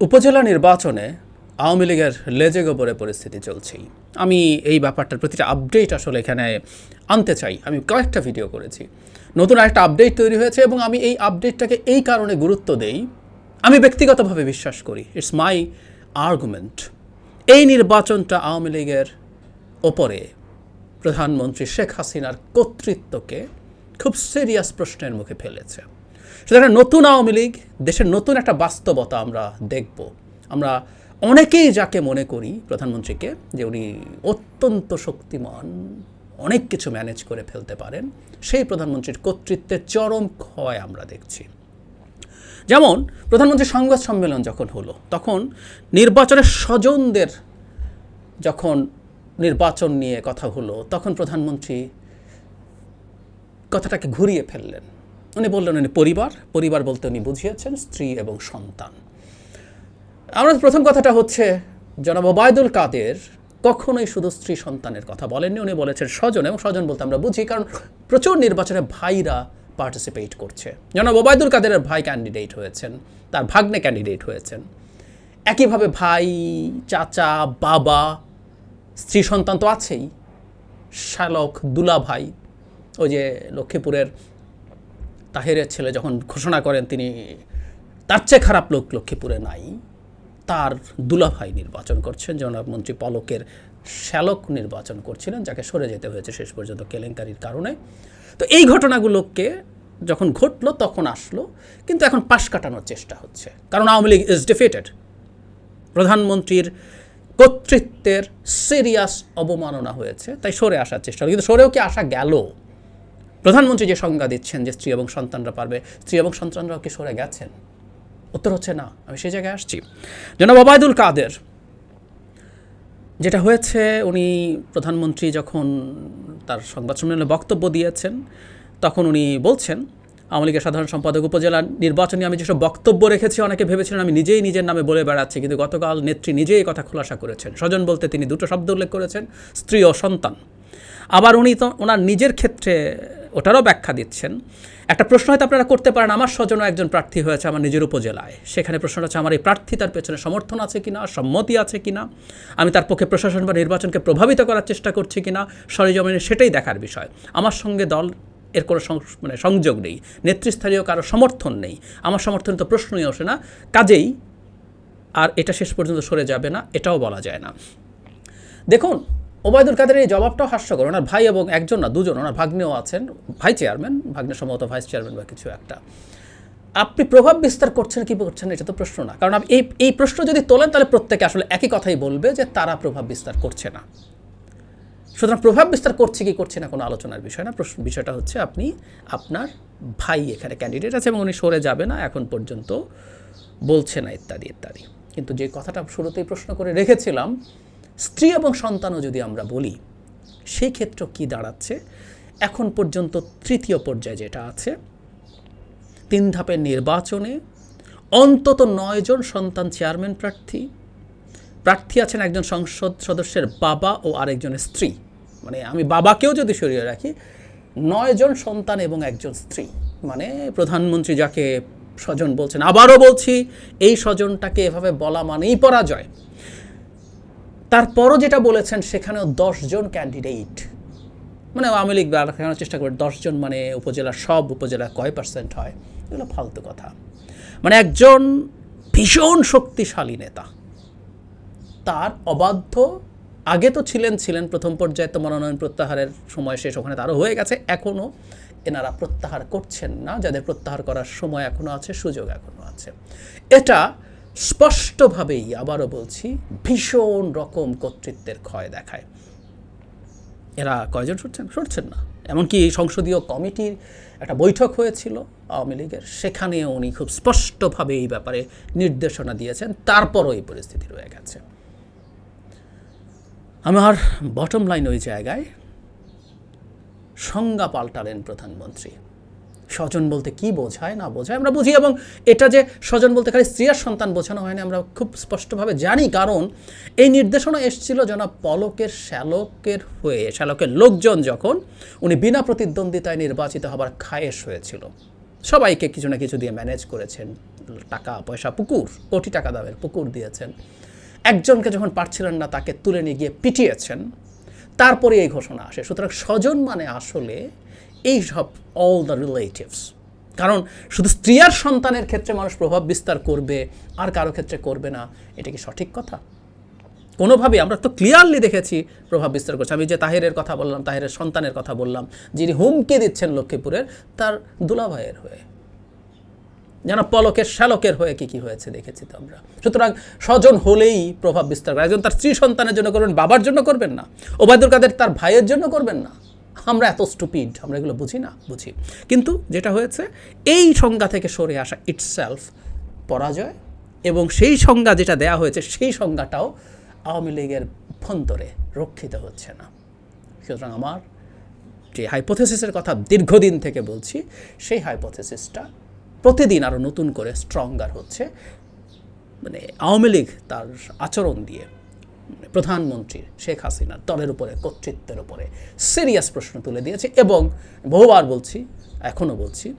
উপজেলা নির্বাচনে আওয়ামী লীগের লেজে গোবরে পরিস্থিতি চলছেই। আমি এই ব্যাপারটার প্রতিটা আপডেট আসলে এখানে আনতে চাই। আমি কয়েকটা ভিডিও করেছি। নতুন একটা আপডেট তৈরি হয়েছে এবং আমি এই আপডেটটাকে এই কারণে গুরুত্ব দেই। আমি ব্যক্তিগতভাবে বিশ্বাস করি ইটস মাই আর্গুমেন্ট এই নির্বাচনটা আওয়ামী লীগের ওপরে প্রধানমন্ত্রী শেখ হাসিনার কর্তৃত্বকে খুব সিরিয়াস প্রশ্নের মুখে ফেলেছে। সুতরাং নতুন আওয়ামী লীগ, দেশের নতুন একটা বাস্তবতা আমরা দেখব। আমরা অনেকেই যাকে মনে করি প্রধানমন্ত্রীকে, যে উনি অত্যন্ত শক্তিমান, অনেক কিছু ম্যানেজ করে ফেলতে পারেন, সেই প্রধানমন্ত্রীর কর্তৃত্বের চরম ক্ষয় আমরা দেখছি। যেমন প্রধানমন্ত্রী সংবাদ সম্মেলন যখন হলো, তখন নির্বাচনের স্বজনদের যখন নির্বাচন নিয়ে কথা হলো, তখন প্রধানমন্ত্রী কথাটাকে ঘুরিয়ে ফেললেন। উনি বললেন উনি পরিবার পরিবার বলতে উনি বুঝিয়েছেন স্ত্রী এবং সন্তান। আমার প্রথম কথাটা হচ্ছে, জনাব ওবায়দুল কাদের কখনোই শুধু স্ত্রী সন্তানের কথা বলেননি, উনি বলেছেন স্বজন এবং স্বজন বলতে আমরা বুঝি, কারণ প্রচুর নির্বাচনে ভাইরা পার্টিসিপেট করছে। জনাব ওবায়দুল কাদেরের ভাই ক্যান্ডিডেট হয়েছেন, তার ভাগ্নে ক্যান্ডিডেট হয়েছেন। একইভাবে ভাই, চাচা, বাবা, স্ত্রী সন্তান তো আছেই। শ্যালক দুলা ভাই ওই যে লক্ষ্মীপুরের তাহেরের ছেলে যখন ঘোষণা করেন তিনি, তার চেয়ে খারাপ লোক লক্ষ্মীপুরে নাই। তার দুলাভাই নির্বাচন করছেন। জনাব মন্ত্রী পলকের শ্যালক নির্বাচন করছিলেন, যাকে সরে যেতে হয়েছে শেষ পর্যন্ত কেলেঙ্কারির কারণে। তো এই ঘটনাগুলোকে যখন ঘটলো, তখন আসলো, কিন্তু এখন পাশ কাটানোর চেষ্টা হচ্ছে। কারণ আওয়ামী লীগ ইজ ডিফিটেড প্রধানমন্ত্রীর কর্তৃত্বের সিরিয়াস অবমাননা হয়েছে, তাই সরে আসার চেষ্টা কিন্তু সরেও কি আসা গেল? প্রধানমন্ত্রী যে সংজ্ঞা দিচ্ছেন যে স্ত্রী এবং সন্তানরা পারবে, স্ত্রী এবং সন্তানরাও কি সরে গেছেন? উত্তর হচ্ছে না, আমি সেই জায়গায় আসছি। জনাব ওবায়দুল কাদের, যেটা হয়েছে, উনি প্রধানমন্ত্রী যখন তার সংবাদ সম্মেলনে বক্তব্য দিয়েছেন, তখন উনি বলছেন, আওয়ামী লীগের সাধারণ সম্পাদক উপজেলা নির্বাচনে আমি যেসব বক্তব্য রেখেছি, অনেকে ভেবেছিলেন আমি নিজেই নিজের নামে বলে বেড়াচ্ছি, কিন্তু গতকাল নেত্রী নিজেই কথা খোলাসা করেছেন। স্বজন বলতে তিনি দুটো শব্দ উল্লেখ করেছেন, স্ত্রী ও সন্তান। আবার উনি তো, ওনার নিজের ক্ষেত্রে ওটারও ব্যাখ্যা দিচ্ছেন। একটা প্রশ্ন হয়তো আপনারা করতে পারেন, আমার স্বজনও একজন প্রার্থী হয়েছে আমার নিজের উপজেলায়। সেখানে প্রশ্নটা হচ্ছে, আমার এই প্রার্থী তার পেছনে সমর্থন আছে কিনা, সম্মতি আছে কিনা, আমি তার পক্ষে প্রশাসন বা নির্বাচনকে প্রভাবিত করার চেষ্টা করছি কিনা, সরেজমিনে সেটাই দেখার বিষয়। আমার সঙ্গে দল, এর কোনো মানে সংযোগ নেই, নেতৃস্থানীয় কারও সমর্থন নেই, আমার সমর্থন তো প্রশ্নই আসে না, কাজেই আর এটা শেষ পর্যন্ত সরে যাবে না, এটাও বলা যায় না। দেখুন ওবায়দুল কাদের এই জবাবটাও হাস্যকর। ওনার ভাই এবং একজন না, দুজন, ওনার ভাগ্নেও আছেন, ভাই চেয়ারম্যান ভাগ্নে সম্ভবত ভাইস চেয়ারম্যান বা কিছু একটা। আপনি প্রভাব বিস্তার করছেন, কি করছেন, এটা তো প্রশ্ন না। কারণ আপনি এই এই প্রশ্ন যদি তোলেন, তাহলে প্রত্যেকে আসলে একই কথাই বলবে যে তারা প্রভাব বিস্তার করছে না। সুতরাং প্রভাব বিস্তার করছে কি করছে না, কোনো আলোচনার বিষয় না। প্রশ্ন, বিষয়টা হচ্ছে আপনি, আপনার ভাই এখানে ক্যান্ডিডেট আছে এবং উনি সরে যাবে না, এখন পর্যন্ত বলছে না ইত্যাদি ইত্যাদি। কিন্তু যে কথাটা শুরুতেই প্রশ্ন করে রেখেছিলাম স্ত্রী এবং সন্তানও যদি আমরা বলি সেই ক্ষেত্র কি দাঁড়াচ্ছে? এখন পর্যন্ত তৃতীয় পর্যায়ে যেটা আছে, তিন ধাপের নির্বাচনে অন্তত নয়জন সন্তান চেয়ারম্যান প্রার্থী প্রার্থী আছেন একজন সংসদ সদস্যের বাবা ও আরেকজনের স্ত্রী। মানে আমি বাবাকেও যদি সরিয়ে রাখি নয়জন সন্তান এবং একজন স্ত্রী। মানে প্রধানমন্ত্রী যাকে স্বজন বলছেন, আবারও বলছি, এই স্বজনটাকে এভাবে বলা মানেই পরাজয়। তারপরও যেটা বলেছেন, সেখানেও দশজন ক্যান্ডিডেট মানে আওয়ামী লীগ দেখানোর চেষ্টা করে, দশজন মানে উপজেলার সব উপজেলা কয় পার্সেন্ট হয়? এগুলো ফালতু কথা। মানে একজন ভীষণ শক্তিশালী নেতা, তার অবাধ্য, আগে তো ছিলেন ছিলেন প্রথম পর্যায়ে তো মনোনয়ন প্রত্যাহারের সময় শেষ, ওখানে তারও হয়ে গেছে এখনও এনারা প্রত্যাহার করছেন না, যাদের প্রত্যাহার করার সময় এখনও আছে, সুযোগ এখনও আছে। এটা স্পষ্টভাবেই আবারও বলছি, ভীষণ রকম কর্তৃত্বের ক্ষয় দেখায়। এরা কয়জন সরছেন? সরছেন না। এমনকি সংসদীয় কমিটির একটা বৈঠক হয়েছিল আওয়ামী লীগের সেখানেও উনি খুব স্পষ্টভাবে এই ব্যাপারে নির্দেশনা দিয়েছেন। তারপরও এই পরিস্থিতি রয়ে গেছে। আমার বটম লাইন ওই জায়গায়, সংজ্ঞা পাল্টালেন প্রধানমন্ত্রী। স্বজন বলতে কি বোঝায়, না বোঝায়, আমরা বুঝি। এবং এটা যে স্বজন বলতে খালি স্ত্রী আর সন্তান বোঝানো হয়নি, আমরা খুব স্পষ্টভাবে জানি। কারণ এই নির্দেশনা এসেছিল জনাব পলকের শ্যালকের হয়ে, শ্যালকের লোকজন যখন উনি বিনা প্রতিদ্বন্দ্বিতায় নির্বাচিত হবার খায়েশ হয়েছিল। সবাইকে কিছু না কিছু দিয়ে ম্যানেজ করেছেন। টাকা, পয়সা, পুকুর, কোটি টাকা দামের পুকুর দিয়েছেন। একজনকে যখন পারছিলেন না, তাকে তুলে নিয়ে গিয়ে পিটিয়েছেন। তারপরে এই ঘোষণা আসে। সুতরাং স্বজন মানে আসলে এই সব অল দ্য রিলেটিভস কারণ শুধু স্ত্রী আর সন্তানের ক্ষেত্রে মানুষ প্রভাব বিস্তার করবে, আর কারও ক্ষেত্রে করবে না, এটা কি সঠিক কথা? কোনোভাবেই আমরা তো ক্লিয়ারলি দেখেছি প্রভাব বিস্তার করছে। আমি যে তাহেরের কথা বললাম, তাহেরের সন্তানের কথা বললাম, যিনি হুমকি দিচ্ছেন লক্ষ্মীপুরের, তার দুলাভাইয়ের হয়ে। যেন পলকের শ্যালকের হয়ে কি কি হয়েছে দেখেছি তো আমরা। সুতরাং স্বজন হলেই প্রভাব বিস্তার করে। একজন তার স্ত্রী সন্তানের জন্য করবেন, বাবার জন্য করবেন না। ওবায়দুল কাদের তার ভাইয়ের জন্য করবেন না। আমরা এত স্টুপিড আমরা এগুলো বুঝি না, বুঝি। কিন্তু যেটা হয়েছে, এই সংজ্ঞা থেকে সরে আসা ইটসেলফ পরাজয় এবং সেই সংজ্ঞা যেটা দেয়া হয়েছে, সেই সংজ্ঞাটাও আওয়ামী লীগের ভন্তরে রক্ষিত হচ্ছে না। সুতরাং আমার যে হাইপোথেসিসের কথা দীর্ঘদিন থেকে বলছি, সেই হাইপোথেসিসটা প্রতিদিন আরও নতুন করে স্ট্রঙ্গার হচ্ছে। মানে আওয়ামী লীগ তার আচরণ দিয়ে। মানে প্রধানমন্ত্রীর শেখ হাসিনার দলের উপরে, কর্তৃত্বের উপরে সিরিয়াস প্রশ্ন তুলে দিয়েছে এবং বহুবার বলছি, এখনও বলছি,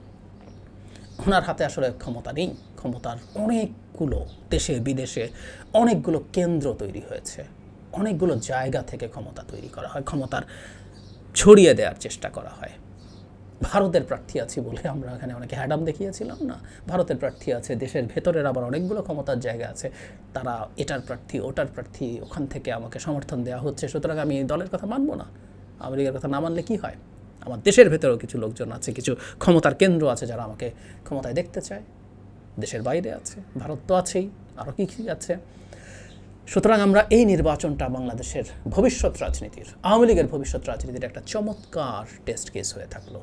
ওনার হাতে আসলে ক্ষমতা নেই। ক্ষমতার অনেকগুলো দেশে, বিদেশে অনেকগুলো কেন্দ্র তৈরি হয়েছে। অনেকগুলো জায়গা থেকে ক্ষমতা তৈরি করা হয়। ক্ষমতার ছড়িয়ে দেওয়ার চেষ্টা করা হয়। ভারতের প্রার্থী আছি বলে আমরা এখানে অনেকে হ্যাডাম দেখিয়েছিলাম, না? ভারতের প্রার্থী আছে, দেশের ভেতরের আবার অনেকগুলো ক্ষমতার জায়গা আছে, তারা এটার প্রার্থী, ওটার প্রার্থী, ওখান থেকে আমাকে সমর্থন দেওয়া হচ্ছে। সুতরাং আমি দলের কথা মানবো না। আমেরিকার কথা না মানলে কী হয়? আমার দেশের ভেতরেও কিছু লোকজন আছে, কিছু ক্ষমতার কেন্দ্র আছে যারা আমাকে ক্ষমতায় দেখতে চায়। দেশের বাইরে আছে, ভারত তো আছেই আরও কী কী আছে। সুতরাং আমরা এই নির্বাচনটা বাংলাদেশের ভবিষ্যৎ রাজনীতির, আওয়ামী লীগের ভবিষ্যৎ রাজনীতির একটা চমৎকার টেস্ট কেস হয়ে থাকল।